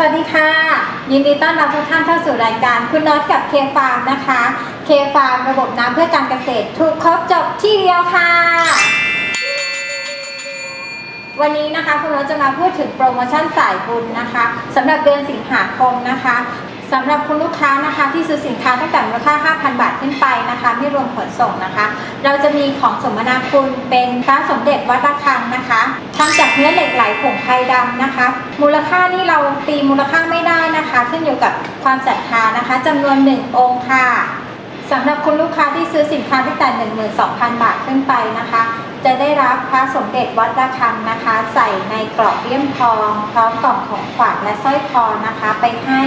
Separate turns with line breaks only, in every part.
สวัสดีค่ะ ยินดีต้อนรับทุกท่านเข้าสู่รายการคุณน็อตกับเคฟาร์มนะคะเคฟาร์มระบบน้ำเพื่อการเกษตรถูกครบจบที่เดียวค่ะ วันนี้นะคะคุณน็อตจะมาพูดถึงโปรโมชั่นสายบุญนะคะสำหรับเดือนสิงหาคมนะคะ สำหรับคุณลูกค้านะคะที่ซื้อสินค้าตั้งแต่มูลค่า 5,000 บาทขึ้นไปนะคะไม่รวมขนส่งนะคะ เราจะมีของสมนาคุณเป็นพระสมเด็จวัดระฆังนะคะทำจากเนื้อเหล็กไหลผงไทยดำนะคะ มูลค่านี่เราตีมูลค่าไม่ได้นะคะ ขึ้นอยู่กับความศรัทธานะคะจำนวน 1 องค์ค่ะสำหรับคุณลูกค้าที่ซื้อสินค้าตั้งแต่ 12,000 บาทขึ้นไปนะคะ จะได้รับพระสมเด็จวัดระฆังนะคะ ใส่ในกรอบเลี่ยมทอง พร้อมกล่องของขวัญและสร้อยคอนะคะ ไปให้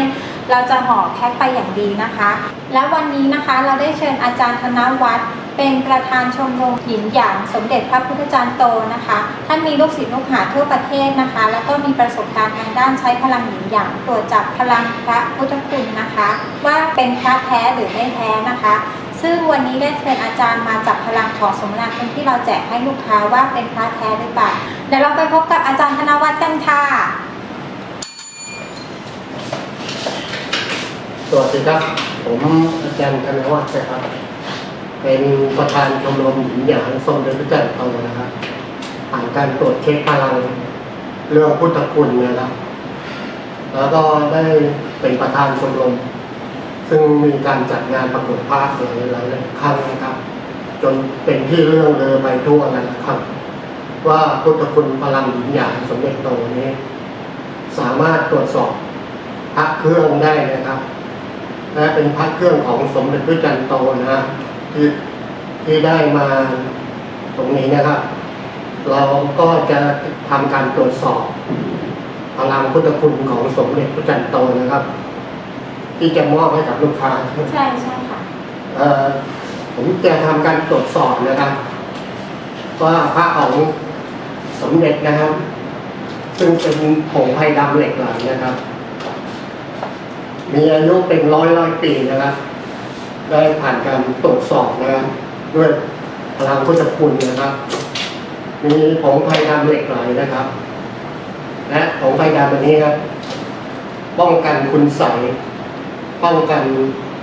เราจะห่อแพ็คไปอย่างดีนะคะ และวันนี้นะคะเราได้เชิญอาจารย์ธนวัฒน์เป็นประธานชมรมหินหยางสมเด็จพระพุทธจารย์โตนะคะ ท่านมีลูกศิษย์ลูกหาทั่วประเทศนะคะ แล้วก็มีประสบการณ์ทางด้านใช้พลังหินหยางตรวจจับพลังพระพุทธคุณนะคะ ว่าเป็นพระแท้หรือไม่แท้นะคะ ซึ่งวันนี้ได้เชิญอาจารย์มาจับพลังของสมนาคุณที่เราแจกให้ลูกค้าว่าเป็นพระแท้หรือเปล่าเดี๋ยวเราไปพบกับอาจารย์ธนวัฒน์กันค่ะ
สวัสดีครับ ผมอาจารย์ธนวัฒน์นะครับ เป็นประธานชมรมหญิงหยางสมเด็จพระเจ้าอยู่หัวนะครับผ่านการตรวจเช็คพลังเรื่องพุทธคุณนะครับ แล้วก็ได้เป็นประธานชมรม ซึ่งมีการจัดงานประกวดภาคหลายหลายๆครั้งนะครับ จนเป็นที่เรื่องเลอไปทั่วแล้วนะครับ ว่าพุทธคุณพลังหญิงหยางสมเด็จโตนี้ สามารถตรวจสอบพระเครื่องได้นะครับ และเป็นพระเครื่องของสมเด็จพระจันทร์โตนะฮะที่ที่ได้มาตรงนี้นะครับ เราก็จะทำการตรวจสอบพลังพุทธคุณของสมเด็จพระจันทร์โตนะครับ ที่จะมอบให้กับลูกค้า
ใช่ใช่ค่ะ
เอ่อผมจะทำการตรวจสอบนะครับว่าพระของสมเด็จนะครับ ซึ่งเป็นผงไผ่ดำเหล็กไหลนะครับ มีอายุเป็นร้อยร้อยปีนะครับ ได้ผ่านการตรวจสอบนะครับด้วยพลังพุทธคุณนะครับ มีผงไผ่ดำเหล็กไหลนะครับ และผงไผ่ดำอันนี้ครับป้องกันคุณใสป้องกัน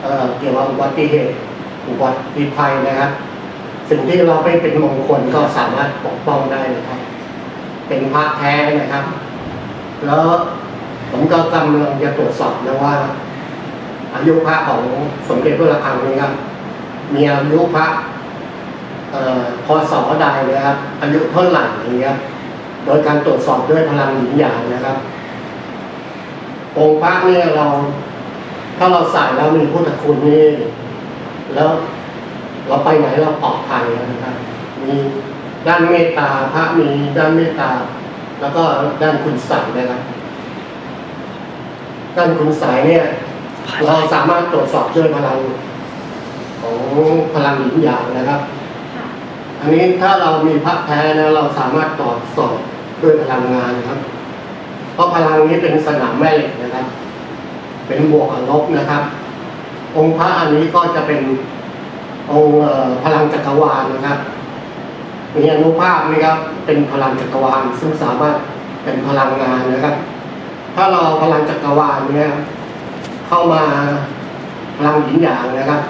เเกี่ยวกับอุบัติเหตุอุบัติภัยนะครับ สิ่งที่เราไม่เป็นมงคลก็สามารถปกป้องได้นะครับ เป็นพระแท้นะครับ แล้ว ผมก็กำลังจะตรวจสอบนะว่า อายุพระของสมเด็จพระระฆังนี้ครับมีอายุพระเอ่อพศใดนะครับ อายุเท่าไหร่อย่างเงี้ยโดยการตรวจสอบด้วยพลังหญิงหยางนะครับองค์พระเนี่ยเรา ถ้าเราใส่แล้วมีพุทธคุณนี่แล้วเราไปไหนเราปลอดภัยนะครับ มีด้านเมตตาพระมีด้านเมตตา แล้วก็ด้านคุณใสยนะครับ ด้านคุณใสยเนี่ย เราสามารถตรวจสอบด้วยพลังของพลังหญิงหยางนะครับ อันนี้ถ้าเรามีพระแท้นะเราสามารถตรวจสอบด้วยพลังงานนะครับ เพราะพลังนี้เป็นสนามแม่เหล็กนะครับ เป็นบวกกับลบนะครับ องค์พระอันนี้ก็จะเป็นองค์พลังจักรวาลนะครับมีอนุภาพนะครับเป็นพลังจักรวาลซึ่งสามารถเป็นพลังงานนะครับ ถ้าเราพลังจักรวาลเนี่ยเข้ามาพลังหญิงหยางนะครับ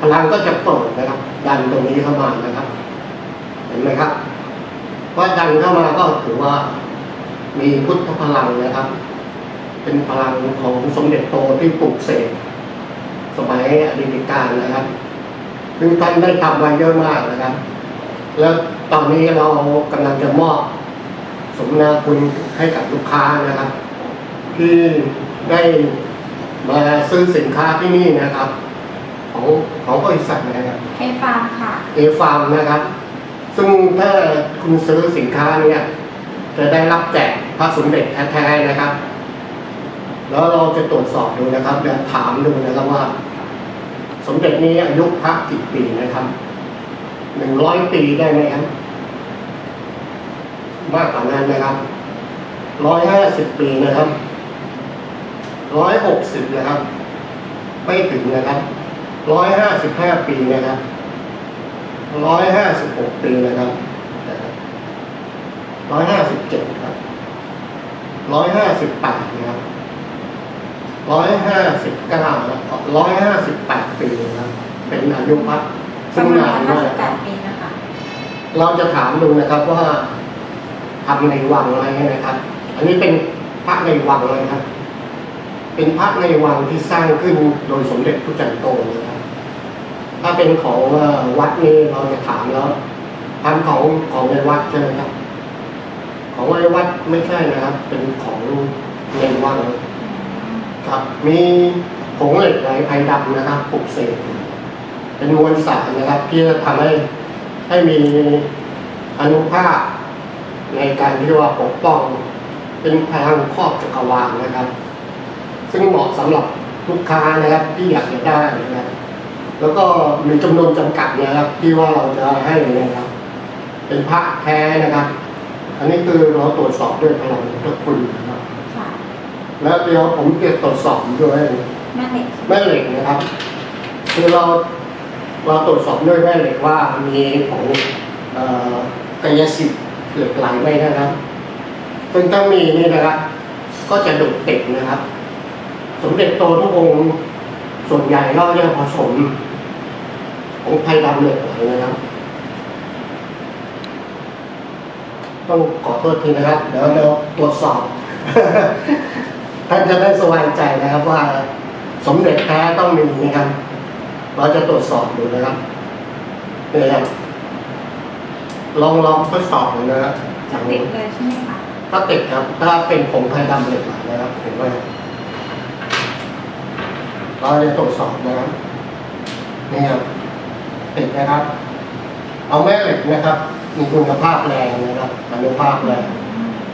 พลังก็จะเปิดนะครับ ดันตรงนี้เข้ามานะครับ เห็นไหมครับว่าดันเข้ามาก็ถือว่ามีพุทธพลังนะครับ เป็นพลังของสมเด็จโตที่ปลุกเสกสมัยอดีตการนะครับซึ่งท่านได้ทำไว้เยอะมากนะครับ แล้วตอนนี้เรากำลังจะมอบสมนาคุณให้กับลูกค้านะครับ ที่ได้มาซื้อสินค้าที่นี่นะครับ ของของบริษัทนะครับ
เคฟาร์มค่ะ
เอฟาร์มนะครับ ซึ่งถ้าคุณซื้อสินค้าเนี่ยจะได้รับแจกพระสมเด็จแท้ๆนะครับ แล้วเราจะตรวจสอบดูนะครับเดี๋ยวถามดูนะครับว่า สมเด็จนี้อายุพระกี่ปีนะครับหนึ่งร้อยปีได้ไหมครับมากกว่านั้นนะครับร้อยห้าสิบปีนะครับ ร้อยหกสิบนะครับ ไม่ถึงนะครับร้อยห้าสิบห้าปีนะครับร้อยห้าสิบหกปีนะครับร้อยห้าสิบเจ็ดครับร้อยห้าสิบแปดนะครับร้อยห้าสิบเก้าร้อยห้าสิบแปดปีครับ เป็นอายุพัก
ป
ซึ่
ระ
ง
มาณ
นานมากครับ
58ปีนะคะ
เราจะถามดูนะครับว่าทำในวังอะไรนะครับ อันนี้เป็นพระในวังนะครับ เป็นพระในวังที่สร้างขึ้นโดยสมเด็จพระจันทร์โตนะครับถ้าเป็นของวัดนี้เราจะถามแล้วทำของของในวัดใช่ไหมครับ ของในวัดไม่ใช่นะครับ เป็นของในวังครับ มีผงเหล็กไหลไพดำนะครับปลุกเสกเป็นมวลสารนะครับ ที่จะทำให้ให้มีอนุภาพในการที่ว่าปกป้อง เป็นพลังครอบจักรวาลนะครับ ซึ่งเหมาะสำหรับลูกค้านะครับที่อยากจะได้นะครับแล้วก็มีจำนวนจำกัดนะครับที่ว่าเราจะให้นะครับ เป็นพระแท้นะครับ อันนี้คือเราตรวจสอบด้วยพลังพุทธคุณนะครับ
ค่ะ
แล้วเดี๋ยวผมจะตรวจสอบด้วย
แม่เหล็ก
แม่เหล็กนะครับ คือเราเราตรวจสอบด้วยแม่เหล็กว่ามีของเอ่อกายสิทธิ์เหล็กไหลไหมนะครับซึ่งถ้ามีนี่นะครับ ก็จะดุเด็กนะครับ สมเด็จโตทุกองค์ส่วนใหญ่ก็จะผสมของไทยดำเหล็กไหลนะครับ ต้องขอโทษทีนะครับ เดี๋ยวเราตรวจสอบ ท่านจะได้สบายใจนะครับว่าสมเด็จแท้ต้องมีนะครับ เราจะตรวจสอบดูนะครับนี่ครับลองลองทดสอบดูนะครับ
จะติดเลยใช่ไหมคะ
ถ้าติดครับ ถ้าเป็นผงไทยดำเหล็กไหลนะครับเห็นไหม เราจะตรวจสอบนะครับนี่ครับติดนะครับ เอาแม่เหล็กนะครับ มีคุณภาพแรงนะครับอนุภาพแรง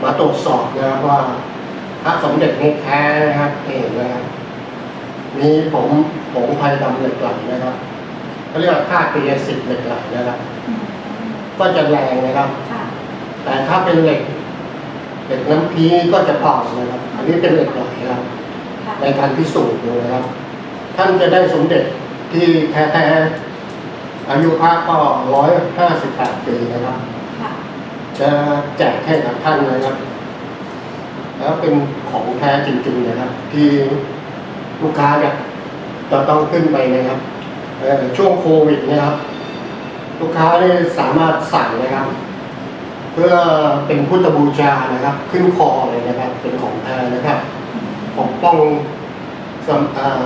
มาตรวจสอบนะครับว่าพระสมเด็จนี้แท้นะครับเองนะครับมีผมผงไทยดำเหล็กไหลนะครับเขาเรียกว่าค่าเกลียสิทธิ์เหล็กไหลนะครับ
อืม
ก็จะแรงนะครับ
ค่ะ
แต่ถ้าเป็นเหล็กเหล็กน้ำพีก็จะเบานะครับ อันนี้เป็นเหล็กไหลนะครับ
ค่ะ
ในการพิสูจน์ดูนะครับ ท่านจะได้สมเด็จที่แท้ๆอายุพระก็ร้อยห้าสิบแปดปีนะครับ
ค่ะ
จะแจกให้กับท่านนะครับ แล้วเป็นของแท้จริงๆนะครับ ที่ลูกค้าเนี่ยจะต้องขึ้นไปนะครับเอ่อช่วงโควิดเนะครับ ลูกค้านี่สามารถสั่งนะครับ เพื่อเป็นพุทธบูชานะครับ ขึ้นคอเลยนะครับ เป็นของแท้นะครับปกป้องสำเอ่อ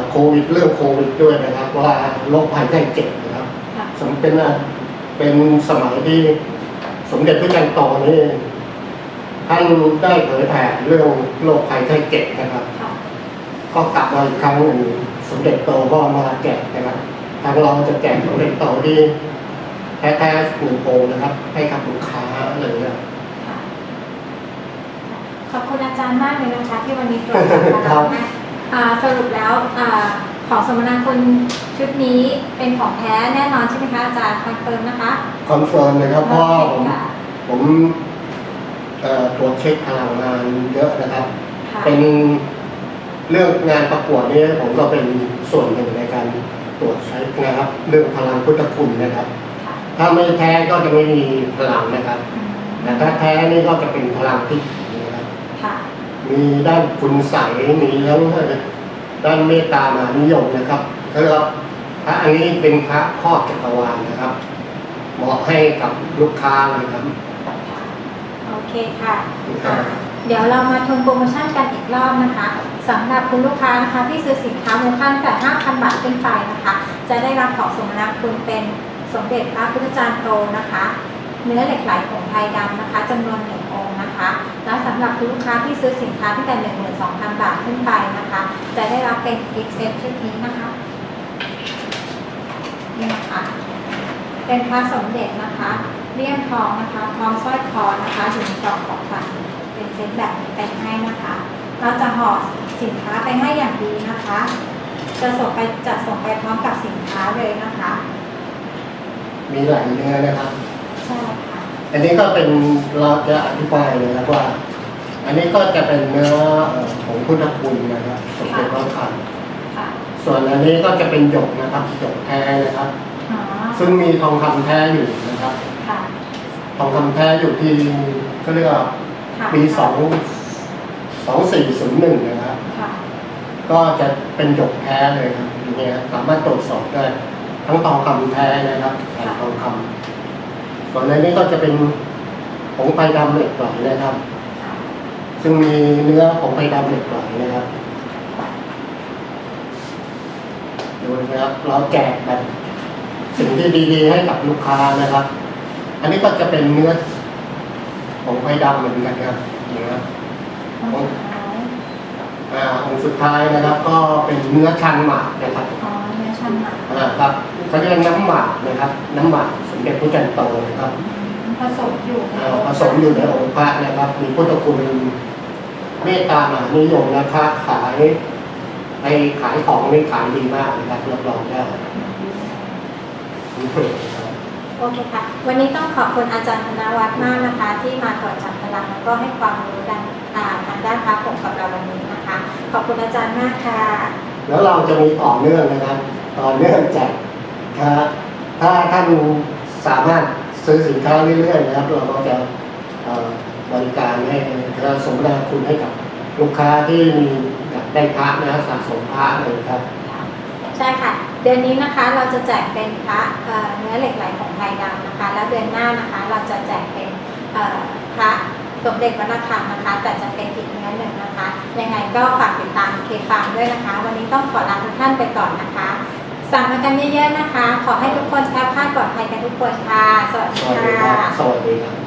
โควิดเรื่องโควิดด้วยนะครับ ว่าโรคภัยไข้เจ็บนะครับ
ค่ะ
สมเป็นอะเป็นสมัยที่สมเด็จพระจันทร์โตนี่ท่านได้เผยแผ่เรื่องโรคภัยไข้เจ็บนะครับ
ค่ะ
ก็กลับมาอีกครั้งหนึ่งสมเด็จโตก็มาแจกนะครับทางเราจะแจกสมเด็จโตที่แท้ๆหนึ่งองค์นะครับ ให้กับลูกค้าเลยนะ
ค่ะขอบคุณอาจารย์มากเลยนะคะที่วันนี้ตรวจสอบมา
ครับ
ให้อ่า สรุปแล้วอ่าของสมนาคุณชุดนี้เป็นของแท้แน่นอนใช่ไหมคะอาจารย์คอนเฟิร์มนะคะ
คอนเฟิร์มนะครับเพราะว่าผม
ค่ะ
ผมเอ่อตรวจเช็คพลังงานเยอะนะครับ
ค่ะ
เป็นเรื่องงานประกวดนี้ผมก็เป็นส่วนหนึ่งในการตรวจใช้นะครับ เรื่องพลังพุทธคุณนะครับ
ค่ะ
ถ้าไม่แท้ก็จะไม่มีพลังนะครับ
อืม
แต่ถ้าแท้นี่ก็จะเป็นพลังที่ดีนะครับ
ค่ะ
มีด้านคุณใสยมีทั้งด้านเมตตามหานิยมนะครับแล้วก็พระอันนี้เป็นพระครอบจักรวาลนะครับ เหมาะให้กับลูกค้าเลยครับ
โอเคค่ะ
ครับ
เดี๋ยวเรามาทวนโปรโมชั่นกันอีกรอบนะคะสำหรับคุณลูกค้านะคะที่ซื้อสินค้ามูลค่าตั้งแต่ 5,000 บาทขึ้นไปนะคะ จะได้รับของสมนาคุณเป็นสมเด็จพระพุทธจารย์โตนะคะ เนื้อเหล็กไหลของไทยดำนะคะจำนวนหนึ่งองค์นะคะ แล้วสำหรับคุณลูกค้าที่ซื้อสินค้าตั้งแต่ 12,000 บาทขึ้นไปนะคะ จะได้รับเป็นกิฟต์เซตชุดนี้นะคะนี่นะคะเป็นพระสมเด็จนะคะเลี่ยมทองนะคะพร้อมสร้อยคอนะคะอยู่ในกล่องของขวัญเป็นเซตแบบนี้ไปให้นะคะ เราจะห่อสินค้าไปให้อย่างดีนะคะ จะส่งไปจัดส่งไปพร้อมกับสินค้าเลยนะคะ
มีหลายเนื้อนะครับ อันนี้ก็เป็นเราจะอธิบายเลยนะครับว่า อันนี้ก็จะเป็นเนื้อเอ่อของพุทธคุณนะครับสมเด็จพระคัน
ค่ะ
ส่วนอันนี้ก็จะเป็นหยกนะครับหยกแท้นะครับ
อ๋อ
ซึ่งมีทองคำแท้อยู่นะครับ
ค่ะ
ทองคำแท้อยู่ที่ก็เรียกว่า
ค่ะ
ปีสองสองสี่ศูนย์หนึ่งนะครับ
ค่ะ
กก็จะเป็นหยกแท้เลยครับอย่างเงี้ยสามารถตรวจสอบได้ ทั้งทองคำแท้นะครับแผ่นทองคำ ส่วนในนี้ก็จะเป็นผงไฟดำเหล็กไหลนะครับ ซึ่งมีเนื้อผงไฟดำเหล็กไหลนะครับดูนะครับเราแจกแบบสิ่งที่ดีๆให้กับลูกค้านะครับ อันนี้ก็จะเป็นเนื้อผงไฟดำเหมือนกันครับนี่ครับอ่าองค์สุดท้ายนะครับ ก็เป็นเนื้อชันหมากนะครับ
อ๋อเนื้อชันหมัก
อ่าครับเขาเรียกน้ำหมากนะครับ น้ำหมากสม เด็จพระจันทร์โตนะครับ
ผสมอยู่ใน
อ่าผสมอยู่ในองค์พระนะครับ มีพุทธคุณเมตตามหานิยมนะครับขายไอขายของนี่ขายดีมากนะครับรับรองได้
โอเคค่ะ วันนี้ต้องขอบคุณอาจารย์ธนวัฒน์มากนะคะ ที่มาตรวจจับพลังแล้วก็ให้ความรู้ด้านอ่าทางด้านพระผงกับเราวันนี้นะคะ ขอบคุณอาจารย์มากค่ะ
แล้วเราจะมีต่อเนื่องนะครับ ต่อเนื่องจากนะถ้าท่าน สามารถซื้อสินค้าเรื่อยๆนะครับ เราก็จะบริการให้เราสมนาคุณให้กับลูกค้าที่มีอยากได้พระนะสะสมพระเลยครับ
ใช่ค่ะ เดือนนี้นะคะเราจะแจกเป็นพระเนื้อเหล็กไหลของไทยดำนะคะ แล้วเดือนหน้านะคะเราจะแจกเป็นพระสมเด็จวัดระฆังนะคะ แต่จะเป็นอีกเนื้อหนึ่งนะคะ ยังไงก็ฝากติดตามเคฟาร์มด้วยนะคะ วันนี้ต้องขอลาทุกท่านไปก่อนนะคะ สั่งมากันเยอะๆนะคะ ขอให้ทุกคนแคล้วคลาดปลอดภัยกันทุกคนค่ะ สวัส
ส
ดี
วัสดีค
ค่ะ
รับสวัสดีครับ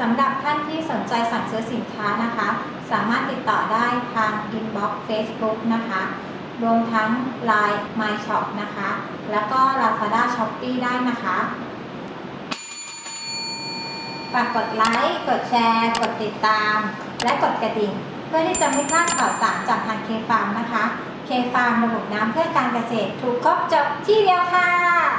สำหรับท่านที่สนใจสั่งซื้อสินค้านะคะ สามารถติดต่อได้ทาง inbox Facebook นะคะ รวมทั้ง Line My Shop นะคะ แล้วก็ Lazada Shopee ได้นะคะ ฝากกดไลค์ กดแชร์ กดติดตาม และกดกระดิ่ง เพื่อที่จะไม่พลาดข่าวสารจากทางเคฟาร์มนะคะ เคฟาร์มระบบน้ำเพื่อการเกษตร ถูกครบจบที่เดียวค่ะ